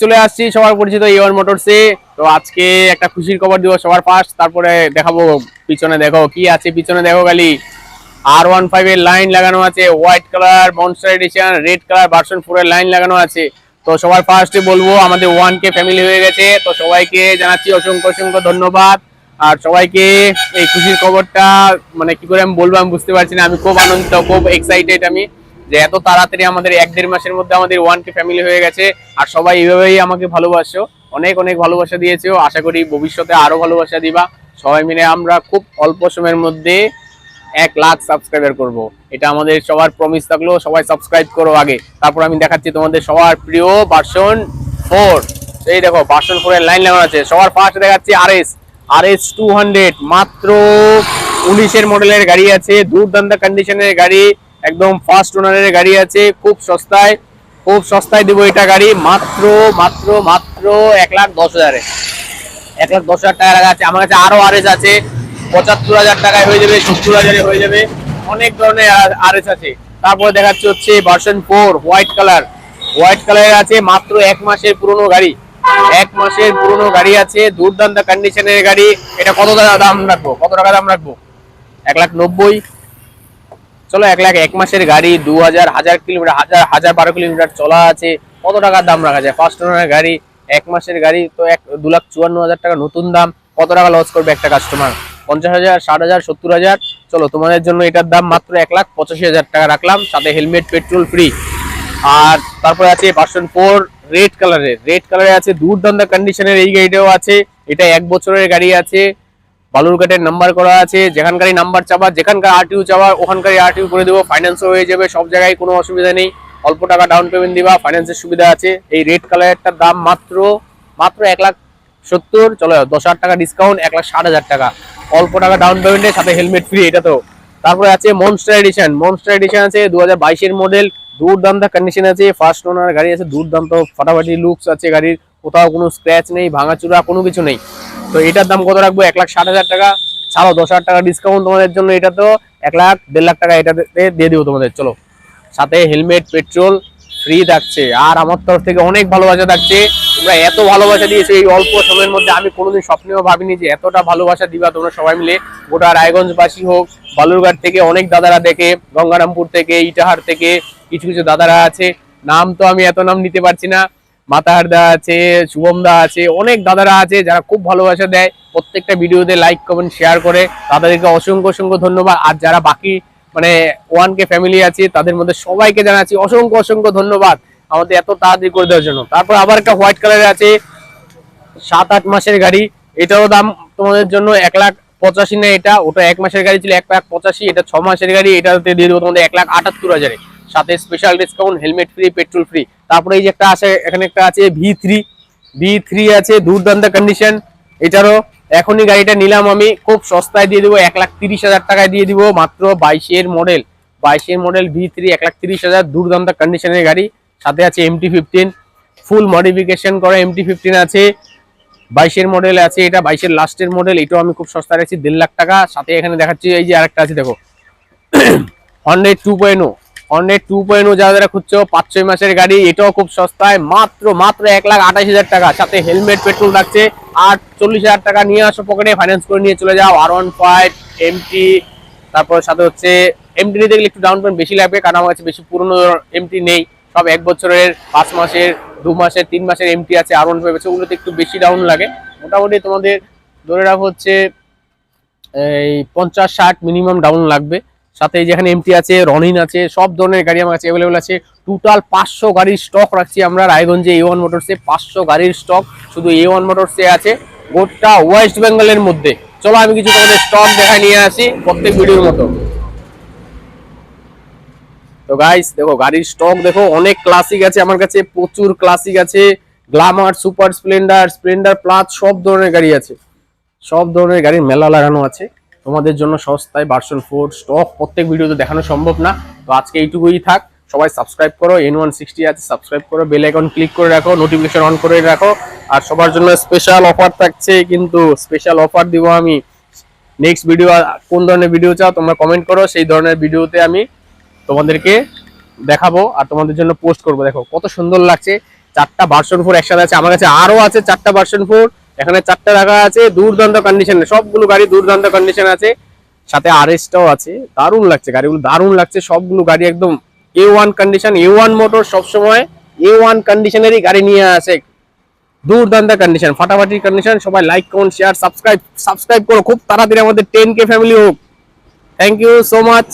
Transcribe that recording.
চলে আসছি সবার পরিচিত ইওয়ান মোটরসে তো আজকে একটা খুশির খবর দিব সবার ফার্স্ট তারপরে দেখাবো পিছনে দেখো, কি আছে পিছনে দেখো খালি। আর ওয়ান ফাইভ এর লাইন লাগানো আছে white colour monster edition red colour version four এর লাইন লাগানো আছে। তো সবার ফার্স্টে বলব, আমাদের ওয়ান কে ফ্যামিলি হয়ে গেছে, তো সবাইকে জানাচ্ছি অসংখ্য অসংখ্য ধন্যবাদ। আর সবাইকে এই খুশির খবরটা মানে কি করে আমি বলব আমি বুঝতে পারছি না, আমি খুব আনন্দিত, খুব এক্সাইটেড আমি। যে এত তাড়াতাড়ি আমাদের এক দেড় মাসের মধ্যে আমাদের ওয়ান কে ফ্যামিলি হয়ে গেছে, আর সবাই এইভাবেই আমাকে ভালোবাসো। অনেক অনেক ভালোবাসা দিয়েছ আশা করি ভবিষ্যতে আরও ভালোবাসা দিবা। সবাই মিলে আমরা খুব অল্প সময়ের মধ্যে এক লাখ সাবস্ক্রাইবার করব। এটা আমাদের সবার প্রমিস থাকল, সবাই সাবস্ক্রাইব করো আগে। তারপর আমি দেখাচ্ছি তোমাদের সবার প্রিয় ভার্সন ফোর এই দেখো ভার্সন ফোর এর লাইন লাগানো আছে। সবার ফার্স্ট দেখাচ্ছি R S R S two hundred মাত্র উনিশের মডেলের গাড়ি আছে। দুর্দান্ত কন্ডিশনের গাড়ি। একদম ফার্স্ট ওনারের গাড়ি আছে, খুব সস্তায় খুব সস্তায় দিব এটা গাড়ি, মাত্র মাত্র মাত্র এক লাখ দশ হাজারে। এক লাখ দশ হাজার টাকা রাখা আছে। আমার কাছে আরও আরএস আছে, পঁচাত্তর হাজার টাকায় হয়ে যাবে, সত্তর হাজারে হয়ে যাবে। অনেক ধরনের আরএস আছে। তারপরে দেখাচ্ছে হচ্ছে version four white colour white কালারের আছে মাত্র এক মাসের পুরনো গাড়ি। এক মাসের পুরনো গাড়ি আছে, দুর্দান্ত কন্ডিশনের গাড়ি। এটা কত টাকা দাম রাখব? কত টাকা দাম রাখব? এক লাখ নব্বই। চলো এক লাখ এক মাসের গাড়ি, দু হাজার হাজার কিলোমিটার, হাজার হাজার বারো কিলোমিটার চলা আছে। কত টাকার দাম রাখা যায়? ফার্স্ট ওনার গাড়ি, এক মাসের গাড়ি তো এক, দু লাখ চুয়ান্ন হাজার টাকা নতুন দাম। কত টাকা লস করবে একটা কাস্টমার পঞ্চাশ হাজার, ষাট হাজার, সত্তর হাজার? চলো, তোমাদের জন্য এটার দাম মাত্র এক লাখ পঁচাশি হাজার টাকা রাখলাম। সাথে হেলমেট পেট্রোল ফ্রি আর তারপরে আছে ভার্সন ফোর রেড কালারের রেড কালারে আছে দুর্দান্ত কন্ডিশনের এই গাড়িটাও আছে। এটা এক বছরের গাড়ি আছে। বালুরঘাটের নাম্বার করা আছে, যেখানকারই নাম্বার চাবা যেখানকার আরটিউ চাবা ওখানকারই আরটিউ করে দেবো। ফাইন্যান্সও হয়ে যাবে, সব জায়গায় কোনো অসুবিধা নেই। অল্প টাকা ডাউন পেমেন্ট দিবা ফাইন্যান্সের সুবিধা আছে। এই রেড কালারেরটার দাম মাত্র মাত্র এক লাখ সত্তর, চলো দশ হাজার টাকা ডিসকাউন্ট এক লাখ ষাট হাজার টাকা। অল্প টাকা ডাউন পেমেন্টের সাথে হেলমেট ফ্রি এটা তো। তারপরে আছে মনস্টার এডিশন মনস্টার এডিশন আছে দু হাজার বাইশের মডেল দুর্দান্ত কন্ডিশন আছে ফার্স্ট ওনার গাড়ি আছে, দুর্দান্ত, ফাটাফাটি লুকস আছে গাড়ির। কোথাও কোনো স্ক্র্যাচ নেই, ভাঙাচুরা কোনো কিছু নেই। তো এটার দাম কত রাখব? এক লাখ ষাট হাজার টাকা। ছাড়াও দশ হাজার টাকা ডিসকাউন্ট তোমাদের জন্য এটা তো এক লাখ, দেড় লাখ টাকা এটাতে দিয়ে দিব তোমাদের, চলো। সাথে হেলমেট পেট্রোল ফ্রি থাকছে। আর আমার তরফ থেকে অনেক ভালোবাসা থাকছে। তোমরা এত ভালোবাসা দিয়েছ এই অল্প সময়ের মধ্যে, আমি কোনোদিন স্বপ্নেও ভাবিনি যে এতটা ভালোবাসা দিবা তোমরা সবাই মিলে। গোটা রায়গঞ্জবাসী হোক, বালুরঘাট থেকে অনেক দাদারা দেখে, গঙ্গারামপুর থেকে, ইটাহার থেকে কিছু কিছু দাদারা আছে। নাম তো আমি এত নাম নিতে পারছি না। মাতাহার দা আছে শুভম দা আছে, অনেক দাদারা আছে যারা খুব ভালোবাসা দেয়। প্রত্যেকটা ভিডিওতে লাইক কমেন্ট শেয়ার করে তাদেরকে অসংখ্য অসংখ্য ধন্যবাদ। আর যারা বাকি মানে ওয়ান কে ফ্যামিলি আছে, তাদের মধ্যে সবাইকে জানাচ্ছি অসংখ্য অসংখ্য ধন্যবাদ আমাদের এত তাড়াতাড়ি করে দেওয়ার জন্য। তারপর আবার একটা হোয়াইট কালারের আছে, সাত, আট মাসের গাড়ি। এটারও দাম তোমাদের জন্য এক লাখ পঁচাশি না এটা, ওটা এক মাসের গাড়ি ছিল এক লাখ পঁচাশি, এটা ছ মাসের গাড়ি, এটাতে দিয়ে দেবো তোমাদের এক লাখ আটাত্তর হাজারে। সাথে special discount helmet free petrol free তারপরে এই যে একটা আছে, এখানে একটা আছে ভি থ্রি ভি থ্রি আছে, দুর্দান্ত কন্ডিশন এটারও এখনই গাড়িটা নিলাম আমি। খুব সস্তায় দিয়ে দেবো, এক লাখ তিরিশ হাজার টাকায় দিয়ে দিব। মাত্র বাইশের মডেল বাইশের মডেল ভি থ্রি এক লাখ তিরিশ হাজার, দুর্দান্ত কন্ডিশনের গাড়ি। সাথে আছে এমটি ফিফটিন ফুল মডিফিকেশন করা এমটি ফিফটিন আছে। বাইশের মডেল আছে এটা, বাইশের লাস্টের মডেল এটাও আমি খুব সস্তায় রাখছি, দেড় লাখ টাকা। সাথে এখানে দেখাচ্ছি, এই যে আরেকটা আছে, দেখো। Hundred two point hundred two point যারা যারা খুঁজছো, পাঁচ, ছয় মাসের গাড়ি, এটাও খুব সস্তায়, মাত্র মাত্র এক লাখ আঠাশ হাজার টাকা। সাথে হেলমেট পেট্রোল রাখছে আর চল্লিশ হাজার টাকা নিয়ে আসো পকেটে ফাইন্যান্স করে নিয়ে চলে যাও আর ওয়ান ফাইভ এমটি তারপর সাথে হচ্ছে এমটি নিতে গেলে একটু ডাউন পেমেন্ট বেশি লাগবে, কারণ আমার কাছে বেশি পুরনো এমটি নেই। সব এক বছরের, পাঁচ মাসের, দু মাসের, তিন মাসের এমটি আছে আর ওয়ান ফাইভ আছে, ওগুলোতে একটু বেশি ডাউন লাগে। মোটামুটি তোমাদের ধরে রাখো হচ্ছে, এই পঞ্চাশ, ষাট মিনিমাম ডাউন লাগবে। সাথে যেখানে এমটি আছে, রনিন আছে, সব ধরনের গাড়ি আমার কাছে অ্যাভেলেবেল আছে। টোটাল পাঁচশো গাড়ির স্টক রাখছি আমরা রায়গঞ্জে এ ওয়ান মোটরসে পাঁচশো গাড়ির স্টক শুধু এ ওয়ান মোটরসে আছে, গোটা ওয়েস্ট বেঙ্গলের মধ্যে। চলো আমি কিছু তোমাদের স্টক দেখা নিয়ে আসি প্রত্যেক ভিডিওর মতো। তো গাইস দেখো, গাড়ির স্টক দেখো, অনেক ক্লাসিক আছে আমার কাছে, প্রচুর ক্লাসিক আছে। Glamour super splendor splendor plus সব ধরনের গাড়ি আছে। সব ধরনের গাড়ির মেলা লাগানো আছে। তোমাদের জন্য সস্তায় ভার্সন ফোর স্টক প্রত্যেক ভিডিওতে দেখানো সম্ভব না। তো আজকে এইটুকুই থাক। সবাই সাবস্ক্রাইব করো এন ওয়ান সিক্সটি আছে সাবস্ক্রাইব করো বেল আইকন ক্লিক করে রাখো নোটিফিকেশন অন করে রাখো। আর সবার জন্য স্পেশাল অফার থাকছে, কিন্তু স্পেশাল অফার দিব আমি। নেক্সট ভিডিও কোন ধরনের ভিডিও চাও তোমরা কমেন্ট করো, সেই ধরনের ভিডিওতে আমি তোমাদেরকে দেখাবো আর তোমাদের জন্য পোস্ট করব। দেখো, কত সুন্দর লাগছে। চারটা ভার্সন ফোর একসাথে আছে। আমার কাছে আরও আছে চারটা ভার্সন ফোর এখানে চারটা রাখা আছে, দুর্দান্ত কন্ডিশন সবগুলো গাড়ি দুর্দান্ত কন্ডিশন আছে। সাথে আরএসটাও আছে। দারুণ লাগছে গাড়িগুলো, দারুণ লাগছে। সবগুলো গাড়ি একদম A one condition A one motor সবসময় এ ওয়ান কন্ডিশনেরই গাড়ি নিয়ে আসে। দুর্দান্ত কন্ডিশন ফাটাফাটির কন্ডিশন সবাই like comment share subscribe subscribe করো। খুব তাড়াতাড়ি আমাদের টেন কে ফ্যামিলি হোক। Thank you so much